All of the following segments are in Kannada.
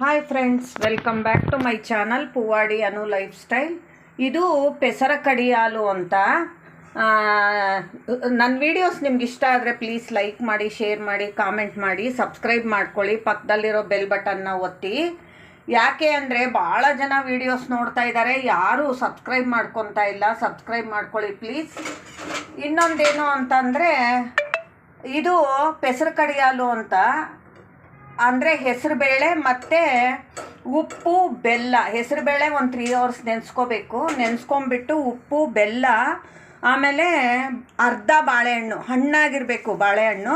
Hi friends welcome back to my channel Poovadi Anu lifestyle ಇದು ಪೆಸರ ಕಡಿ ಹಾಲು ಅಂತ. ನನ್ನ ವೀಡಿಯೋಸ್ ನಿಮ್ಗೆ ಇಷ್ಟ ಆದರೆ ಪ್ಲೀಸ್ ಲೈಕ್ ಮಾಡಿ ಶೇರ್ ಮಾಡಿ ಕಾಮೆಂಟ್ ಮಾಡಿ ಸಬ್ಸ್ಕ್ರೈಬ್ ಮಾಡ್ಕೊಳ್ಳಿ, ಪಕ್ಕದಲ್ಲಿರೋ ಬೆಲ್ ಬಟನ್ನ ಒತ್ತಿ. ಯಾಕೆ ಅಂದರೆ ಭಾಳ ಜನ ವೀಡಿಯೋಸ್ ನೋಡ್ತಾ ಇದ್ದಾರೆ ಯಾರೂ ಸಬ್ಸ್ಕ್ರೈಬ್ ಮಾಡ್ಕೊತಾ ಇಲ್ಲ. ಸಬ್ಸ್ಕ್ರೈಬ್ ಮಾಡ್ಕೊಳ್ಳಿ ಪ್ಲೀಸ್ ಇನ್ನೊಂದೇನು ಅಂತಂದರೆ, ಇದು ಪೆಸರು ಕಡಿ ಹಾಲು ಅಂತ. ಅಂದರೆ ಹೆಸರುಬೇಳೆ ಮತ್ತು ಉಪ್ಪು, ಬೆಲ್ಲ. ಹೆಸರುಬೇಳೆ ಒಂದು ತ್ರೀ ಅವರ್ಸ್ ನೆನೆಸ್ಕೋಬೇಕು. ನೆನೆಸ್ಕೊಂಬಿಟ್ಟು ಉಪ್ಪು, ಬೆಲ್ಲ, ಆಮೇಲೆ ಅರ್ಧ ಬಾಳೆಹಣ್ಣು. ಹಣ್ಣಾಗಿರಬೇಕು ಬಾಳೆಹಣ್ಣು.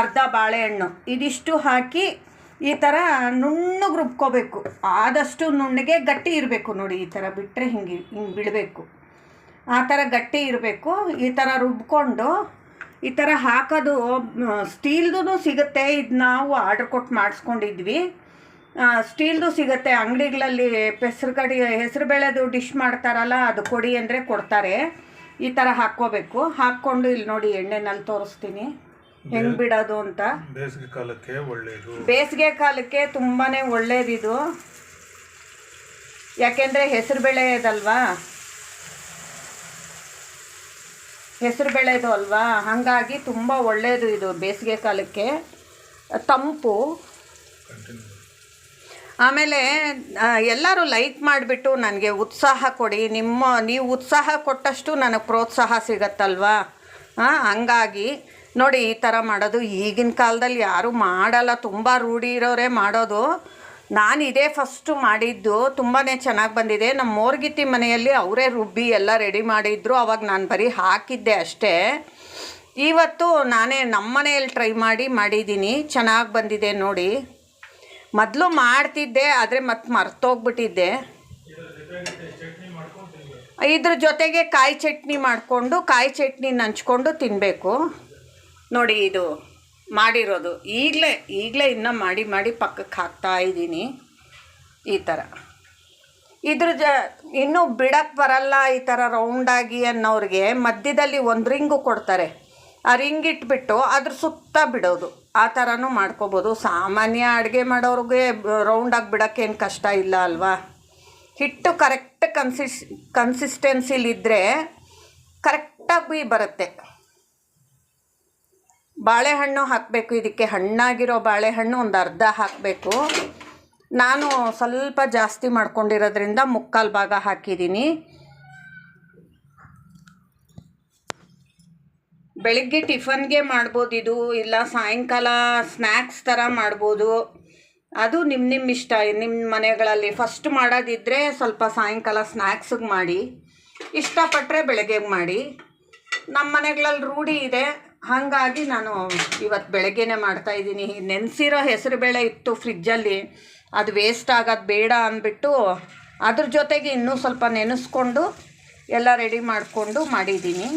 ಅರ್ಧ ಬಾಳೆಹಣ್ಣು. ಇದಿಷ್ಟು ಹಾಕಿ ಈ ಥರ ನುಣ್ಣಗೆ ರುಬ್ಕೋಬೇಕು ಆದಷ್ಟು ನುಣ್ಣಗೆ ಗಟ್ಟಿ ಇರಬೇಕು ನೋಡಿ, ಈ ಥರ ಬಿಟ್ಟರೆ ಹಿಂಗೆ ಹಿಂಗೆ ಬಿಡಬೇಕು. ಆ ಥರ ಗಟ್ಟಿ ಇರಬೇಕು. ಈ ಥರ ರುಬ್ಕೊಂಡು ಈ ಥರ ಹಾಕೋದು ಸ್ಟೀಲ್ದು ಸಿಗುತ್ತೆ. ಇದು ನಾವು ಆರ್ಡ್ರ್ ಕೊಟ್ಟು ಮಾಡಿಸ್ಕೊಂಡಿದ್ವಿ. ಸ್ಟೀಲ್ದು ಸಿಗುತ್ತೆ. ಅಂಗಡಿಗಳಲ್ಲಿ ಹೆಸ್ರು ಕಡಿ ಹೆಸರು ಬೇಳೆದು ಡಿಶ್ ಮಾಡ್ತಾರಲ್ಲ ಅದು ಕೊಡಿ ಅಂದರೆ ಕೊಡ್ತಾರೆ. ಈ ಥರ ಹಾಕ್ಕೋಬೇಕು. ಹಾಕ್ಕೊಂಡು ಇಲ್ಲಿ ನೋಡಿ ಎಣ್ಣೆನಲ್ಲಿ ತೋರಿಸ್ತೀನಿ. ಹೆಂಗೆ ಬಿಡೋದು ಅಂತ. ಬೇಸಿಗೆ ಕಾಲಕ್ಕೆ ಒಳ್ಳೇದು. ಬೇಸಿಗೆ ಕಾಲಕ್ಕೆ ತುಂಬಾ ಒಳ್ಳೇದಿದು. ಯಾಕೆಂದರೆ ಹೆಸರು ಬೇಳೆ ಇದಲ್ವಾ? ಹೆಸರು ಬೆಳೆದು ಅಲ್ವಾ? ಹಾಗಾಗಿ ತುಂಬ ಒಳ್ಳೆಯದು ಇದು ಬೇಸಿಗೆ ಕಾಲಕ್ಕೆ. ತಂಪು. ಆಮೇಲೆ ಎಲ್ಲರೂ ಲೈಕ್ ಮಾಡಿಬಿಟ್ಟು ನನಗೆ ಉತ್ಸಾಹ ಕೊಡಿ. ನಿಮ್ಮ, ನೀವು ಉತ್ಸಾಹ ಕೊಟ್ಟಷ್ಟು ನನಗೆ ಪ್ರೋತ್ಸಾಹ ಸಿಗತ್ತಲ್ವಾ? ಹಾಂ ಹಂಗಾಗಿ ನೋಡಿ ಈ ಥರ ಮಾಡೋದು ಈಗಿನ ಕಾಲದಲ್ಲಿ ಯಾರೂ ಮಾಡಲ್ಲ. ತುಂಬ ರೂಢಿ ಇರೋರೇ ಮಾಡೋದು. ನಾನು ಇದೇ ಫಸ್ಟು ಮಾಡಿದ್ದು ತುಂಬಾ ಚೆನ್ನಾಗಿ ಬಂದಿದೆ. ನಮ್ಮ ಮೋರ್ಗಿತ್ತಿ ಮನೆಯಲ್ಲಿ ಅವರೇ ರುಬ್ಬಿ ಎಲ್ಲ ರೆಡಿ ಮಾಡಿದ್ರು. ಅವಾಗ ನಾನು ಬರೀ ಹಾಕಿದ್ದೆ ಅಷ್ಟೇ. ಇವತ್ತು ನಾನೇ ನಮ್ಮ ಮನೆಯಲ್ಲಿ ಟ್ರೈ ಮಾಡಿ ಮಾಡಿದ್ದೀನಿ ಚೆನ್ನಾಗಿ ಬಂದಿದೆ ನೋಡಿ. ಮೊದಲು ಮಾಡ್ತಿದ್ದೆ, ಆದರೆ ಮತ್ತೆ ಮರ್ತೋಗ್ಬಿಟ್ಟಿದ್ದೆ. ಇದ್ರ ಜೊತೆಗೆ ಕಾಯಿ ಚಟ್ನಿ ಮಾಡಿಕೊಂಡು, ಕಾಯಿ ಚಟ್ನಿ ನಂಚ್ಕೊಂಡು ತಿನ್ನಬೇಕು ನೋಡಿ ಇದು. ಮಾಡಿರೋದು. ಈಗಲೇ ಈಗಲೇ ಇನ್ನೂ ಮಾಡಿ ಮಾಡಿ ಪಕ್ಕಕ್ಕೆ ಹಾಕ್ತಾ ಇದ್ದೀನಿ. ಈ ಥರ ಇದ್ರ ಜ, ಇನ್ನೂ ಬಿಡಕ್ಕೆ ಬರಲ್ಲ ಈ ಥರ ರೌಂಡಾಗಿ ಅನ್ನೋರಿಗೆ ಮಧ್ಯದಲ್ಲಿ ಒಂದು ರಿಂಗು ಕೊಡ್ತಾರೆ. ಆ ರಿಂಗ್ ಇಟ್ಬಿಟ್ಟು ಅದ್ರ ಸುತ್ತ ಬಿಡೋದು. ಆ ಥರನೂ ಮಾಡ್ಕೋಬೋದು. ಸಾಮಾನ್ಯ ಅಡುಗೆ ಮಾಡೋರಿಗೆ ರೌಂಡಾಗಿ ಬಿಡೋಕ್ಕೇನು ಕಷ್ಟ ಇಲ್ಲ ಅಲ್ವಾ? ಹಿಟ್ಟು ಕರೆಕ್ಟ್ ಕನ್ಸಿಸ್ ಕನ್ಸಿಸ್ಟೆನ್ಸಿಲಿದ್ದರೆ ಕರೆಕ್ಟಾಗಿ ಬರುತ್ತೆ. ಬಾಳೆಹಣ್ಣು ಹಾಕಬೇಕು, ಇದಕ್ಕೆ ಹಣ್ಣಾಗಿರೋ ಬಾಳೆಹಣ್ಣು ಒಂದು ಅರ್ಧ ಹಾಕಬೇಕು. ನಾನು ಸ್ವಲ್ಪ ಜಾಸ್ತಿ ಮಾಡ್ಕೊಂಡಿರೋದ್ರಿಂದ ಮುಕ್ಕಾಲು ಭಾಗ ಹಾಕಿದ್ದೀನಿ. ಬೆಳಿಗ್ಗೆ ಟಿಫನ್ಗೆ ಮಾಡ್ಬೋದು ಇದು, ಇಲ್ಲ ಸಾಯಂಕಾಲ ಸ್ನ್ಯಾಕ್ಸ್ ಥರ ಮಾಡ್ಬೋದು. ಅದು ನಿಮ್ಮ ನಿಮ್ಮ ಇಷ್ಟ ನಿಮ್ಮ ಮನೆಗಳಲ್ಲಿ. ಫಸ್ಟ್ ಮಾಡೋದಿದ್ದರೆ ಸ್ವಲ್ಪ ಸಾಯಂಕಾಲ ಸ್ನ್ಯಾಕ್ಸಿಗೆ ಮಾಡಿ ಇಷ್ಟಪಟ್ಟರೆ ಬೆಳಗ್ಗೆಗೆ ಮಾಡಿ. ನಮ್ಮ ಮನೆಗಳಲ್ಲಿ ರೂಢಿ ಇದೆ ಹಾಗಾಗಿ ನಾನು ಇವತ್ತು ಬೆಳಗ್ಗೆನೇ ಮಾಡ್ತಾಯಿದ್ದೀನಿ ನೆನೆಸಿರೋ ಹೆಸರುಬೇಳೆ ಇತ್ತು ಫ್ರಿಜ್ಜಲ್ಲಿ. ಅದು ವೇಸ್ಟ್ ಆಗೋದು ಬೇಡ ಅಂದ್ಬಿಟ್ಟು ಅದ್ರ ಜೊತೆಗೆ ಇನ್ನೂ ಸ್ವಲ್ಪ ನೆನೆಸ್ಕೊಂಡು ಎಲ್ಲ ರೆಡಿ ಮಾಡಿಕೊಂಡು ಮಾಡಿದ್ದೀನಿ.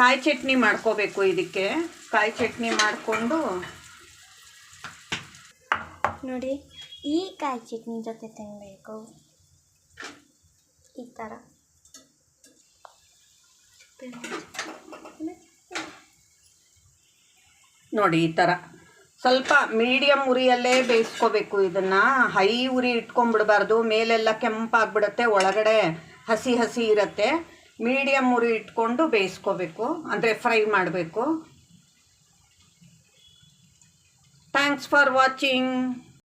ಕಾಯಿ ಚಟ್ನಿ ಮಾಡ್ಕೋಬೇಕು ಇದಕ್ಕೆ. ಕಾಯಿ ಚಟ್ನಿ ಮಾಡಿಕೊಂಡು ನೋಡಿ, ಈ ಕಾಯಿ ಚಟ್ನಿ ಜೊತೆ ತಿನ್ನಬೇಕು ಈ ಥರ ನೋಡಿ ಈ ಥರ ಸ್ವಲ್ಪ ಮೀಡಿಯಮ್ ಉರಿಯಲ್ಲೇ ಬೇಯಿಸ್ಕೋಬೇಕು ಇದನ್ನು. ಹೈ ಉರಿ ಇಟ್ಕೊಂಡ್ಬಿಡ್ಬಾರ್ದು. ಮೇಲೆಲ್ಲ ಕೆಂಪಾಗ್ಬಿಡುತ್ತೆ. ಒಳಗಡೆ ಹಸಿ ಹಸಿ ಇರುತ್ತೆ. ಮೀಡಿಯಮ್ ಉರಿ ಇಟ್ಕೊಂಡು ಬೇಯಿಸ್ಕೋಬೇಕು. ಅಂದರೆ ಫ್ರೈ ಮಾಡಬೇಕು. Thanks for watching